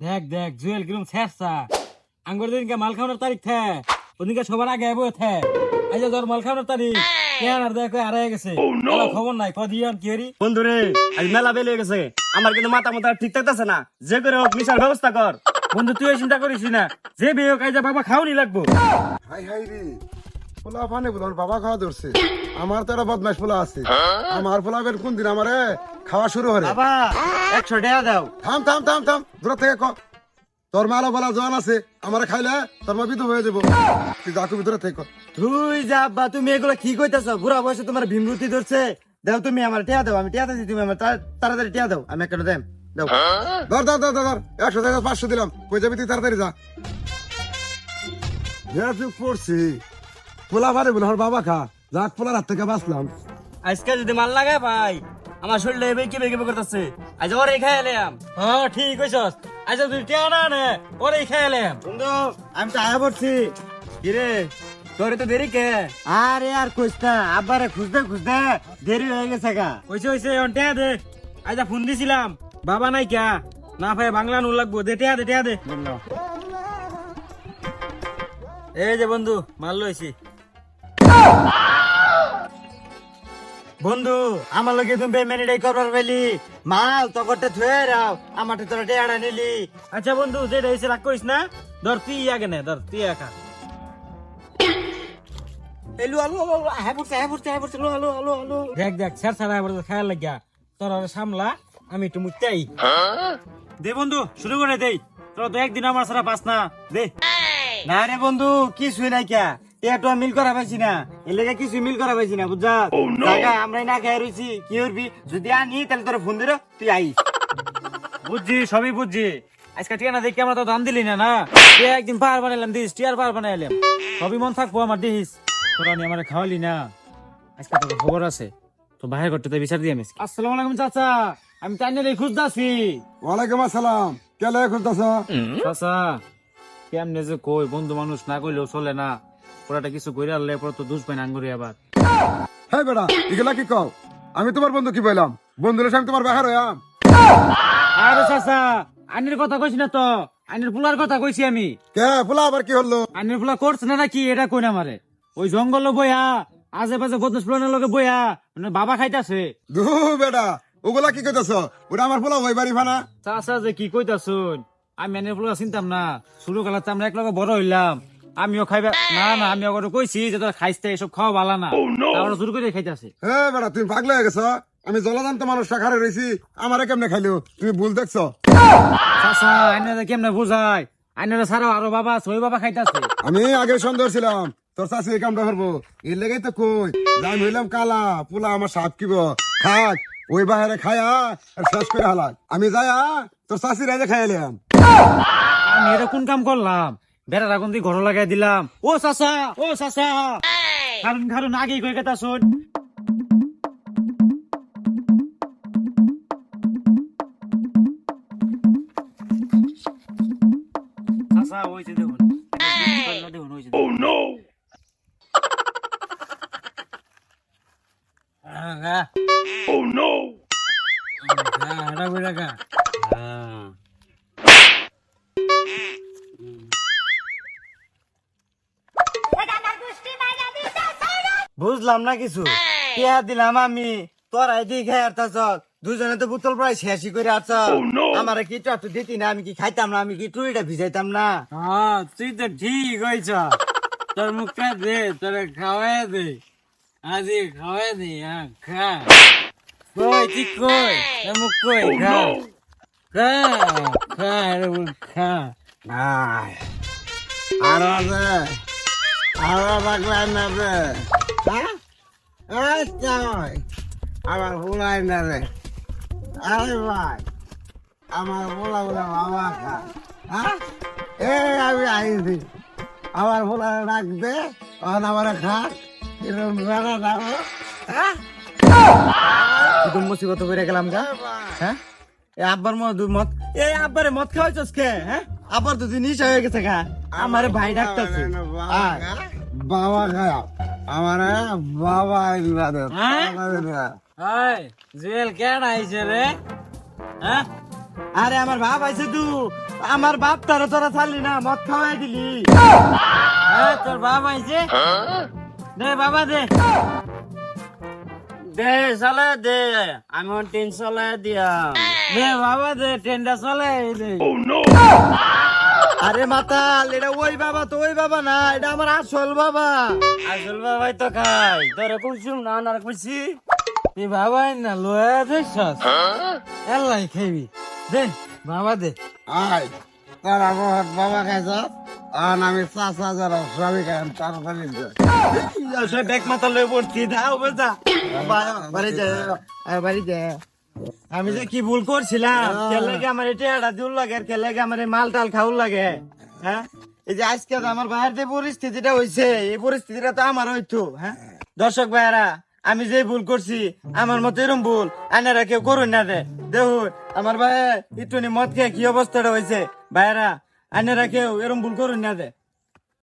দেখ দেখ জুয়েল কিরম ছেড়ছা আঙ্গুর দিনকে মাল খাওয়ানোর তারিখ থে। ওদিনকে সবার আগে আইবো থে। এই যে তোর মাল খাওয়ানোর তারিখ। কেন আর দেখ হারাই গেছে। এলা খবর নাই কদিয়ান কি হরি বন্ধু রে আজ মেলা বেলে গেছে। আমার কিন্তু মাথা মাথা ঠিক থাকতেছে না। যে করে হোক মিশার ব্যবস্থা কর। বন্ধু তুই চিন্তা করিস না। যে বিয়ে হোক আইজা বাবা খাওয়ানি লাগবো। হাই হাই রে। পোলা ফানে বলো আমার বাবা খাওয়া ধরছে। আমার তো একটা বদমাস পোলা আছে। আমার পোলা বের কোন দিন আমারে খাওয়া শুরু বাবা একশো টাকা দাও। থাম থাম থাম থাম দূর থেকে ক। তোর মালা বলা জোয়ান আছে আমারে খাইলে তোর মা বিধু হয়ে যাব। তুই যাকু ভিতরে থেকে তুই যা আব্বা তুমি এগুলো কি কইতেছ? বুড়া বয়সে তোমার ভীমরুতি ধরছে। দাও তুমি আমার টিয়া দাও আমি টিয়া দিচ্ছি তুমি আমার তাড়াতাড়ি টিয়া দাও আমি একটা দেম দাও। ধর ধর ধর ধর ধর একশো টাকা পাঁচশো দিলাম। কই যাবি তুই তাড়াতাড়ি যা। হ্যাঁ তুই পড়ছি পোলা ফানে বলে বাবা খা। যাক পোলার হাত থেকে বাঁচলাম। আজকে যদি মাল লাগায় ভাই আমার শরীরে এবার কি বেগে করতেছে। আজ ওরে খাই এলাম। হ্যাঁ ঠিক কইছস। আইজা তুই টিয়া না নে ওরে খেয়ালাম বন্ধু আমি তো আয়া পড়ছি। কিরে তোরে তো দেরি কে? আরে আর কইস না আব্বারে খুঁজতে খুঁজতে দেরি হয়ে গেছে গা। কইছে হইছে অন টিয়া দে। আইজা ফোন দিছিলাম বাবা নাই কিয়া না ভাই বাংলা নু লাগবো। দে টিয়া দে টিয়া দে। এই যে বন্ধু মাল লইছি। বন্ধু আমার লগে তুমি পেমেন্ট করবার পেলি মাল তো করতে থুয়ে রাও আমার তো তোরা টেয়ারা নিলি। আচ্ছা বন্ধু যেটা হইছে রাগ করিস না। ধর তুই আগে নে ধর তুই একা এলু আলু আলু হ্যাঁ পড়ছে হ্যাঁ পড়ছে হ্যাঁ পড়ছে আলু আলু আলু আলু। দেখ দেখ স্যার স্যার আবার খেয়াল লাগিয়া। তোর আর সামলা আমি একটু মুত্তাই দে বন্ধু শুরু করে দেই তোর তো একদিন আমার সারা পাস না দে না রে বন্ধু কিছুই নাই কে। এটা মিল করা পাইছি না। এর লেগে কিছু মিল করা পাইছি না বুঝছা? জায়গা আমরাই না খেয়ে রইছি। কি করবি? যদি আনি তাহলে তোর ফোন দিল তুই আইস। বুঝছি সবই বুঝছি। আজকে টিয়া দেখি আমরা তো দাম দিলি না না? টিয়া একদিন পার বানাইলাম দিস টিয়ার পার বানাইলাম। সবই মন থাকব আমার দিস তোরা নিয়ে আমার খাওয়ালি না। আজকে তোর খবর আছে। তো বাহির করতে তো বিচার দিয়ে আমি আসসালামু আলাইকুম চাচা। আমি তাই নিয়ে ওয়ালাইকুম আসসালাম। কেলে খুঁজতেছ? চাচা কেমনে যে কই বন্ধু মানুষ না কইলেও চলে না। ওরাটা কিছু কইরা আনলে পরে তো দুষ পাই না আঙ্গুরি আবার। হ্যাঁ বেটা এগুলা কি কও? আমি তোমার বন্ধু কি বললাম? বন্ধুর সঙ্গে তোমার বাহার হইয়াম আরে চাচা আইনের কথা কইছি না তো। আইনের ফুলার কথা কইছি আমি। কে পোলা আবার কি হলো? আইনের ফুলা করছে না নাকি এটা কই না মারে ওই জঙ্গল বইয়া আজে বদমাস ফুলানের লগে বইয়া মানে বাবা খাইতাছে। দু বেটা ওগুলা কি কইতেছ? ওটা আমার পোলা ওই বাড়ি ফানা। চাচা যে কি কইতাছুন? আমি আইনের ফুলা চিনতাম না। শুরু কালাতে আমরা এক লগে বড় হইলাম। আমিও খাইবা না না আমি ওকে কইছি যে তোর খাইতে এসব খাওয়া ভালো না। তারপরে শুরু করে খাইতাছে। হে বেটা তুমি পাগলা হয়ে গেছ? আমি জলজান্ত মানুষ শাখারে রয়েছি আমারে কেমনে খাইলো? তুমি ভুল দেখছ? চাচা আইনারে কেমনে বুঝায়? আইনারে ছাড়াও আরও বাবা আছে ওই বাবা খাইতাছে। আমি আগে সন্দেহ ছিলাম তোর চাষি এই কামটা করব। এর লেগেই তো কই আমি হইলাম কালা পোলা আমার সাপ কিব। খাক ওই বাহারে খায়া আর শেষ করে হালাক আমি যায়া তোর চাষি রাজে খাইলাম। আমি এটা কোন কাম করলাম? বেড়ার আগুন দিয়ে ঘর লাগাই দিলাম ও চাচা ও চাচা কারণ কারণ আগে কই কথা শুন চাচা যে দেখুন দেখুন ওই যে ও নো ও বুঝলাম না কিছু। পেয়া দিলাম আমি। তোরাই দিয়ে খাই আর দুজনে তো বোতল প্রায় শেষই করে আছ আমার কি একটু দিতি না আমি কি খাইতাম না আমি কি টুইটা ভিজাইতাম না? হ্যাঁ তুই তো ঠিক হয়েছ তোর মুখটা দে তোর খাওয়াই দে। আজি খাওয়াই দে হ্যাঁ খা। কই তুই কই? তোর মুখ কই? খা। খা খা রে খা। আয়। আর আছে আর রাখলেন না আমার ভুলাই না রে আরে ভাই আমার ভোলা ভোলা বাবা খা হ্যাঁ এ আমি আইছি আমার ভোলা রাখবে আর আমার খা এরকম রানা হ্যাঁ কুটুম মুসিবত করে গেলাম গা হ্যাঁ? এ আব্বার মত মত। এ আব্বারে মদ খাওয়াইছস কে হ্যাঁ? আব্বার তো জিনিস হয়ে গেছে গা। আমার ভাই ডাকতাছে। আয়। বাবা খায়া। আমার বাবা না রে হ্যাঁ? হাই জুয়েল কেন আইছে রে? হ্যাঁ? আরে আমার বাপ আইছে তু। আমার বাপ তারা তোরা ছাড়লি না মদ খাওয়াই দিলি। হ্যাঁ তোর বাবা আইছে? দে বাবা দে। দে চালা দে। আমি টেন চালাই দিয়া দে বাবা দে ট্রেনটা চলে দে আরে মাতাল এটা ওই বাবা তো ওই বাবা না এটা আমার আসল বাবা। আসল বাবাই তো খাই। তোরে কইছুম না না কইছি? তুই বাবাই না লয়া দেখছস এলাই খাইবি। দে বাবা দে। আয় তোরা বহুত বাবা খাইছ আর আমি চাষা যারা সবই খাই তাড়াতাড়ি দে। সে ব্যাগ মাথা লয়ে পড়ছি দাও বেটা বাড়ি যা বাড়ি যা। আমি যে কি ভুল করছিলাম? কেন লাগে আমার এটা দিউল লাগে? আর কেন লাগে আমার মাল টাল খাউল লাগে? হ্যাঁ? এই যে আজকে আমার ভাইয়ের যে পরিস্থিতিটা হইছে এই পরিস্থিতিটা তো আমার হইতো হ্যাঁ? দর্শক ভাইয়ারা আমি যে ভুল করছি আমার মতো এরম ভুল আনারা কেউ করুন না দেখুন আমার ভাই একটু মদ খেয়ে কি অবস্থাটা হয়েছে ভাইয়ারা আনারা কেউ এরম ভুল করুন না দে।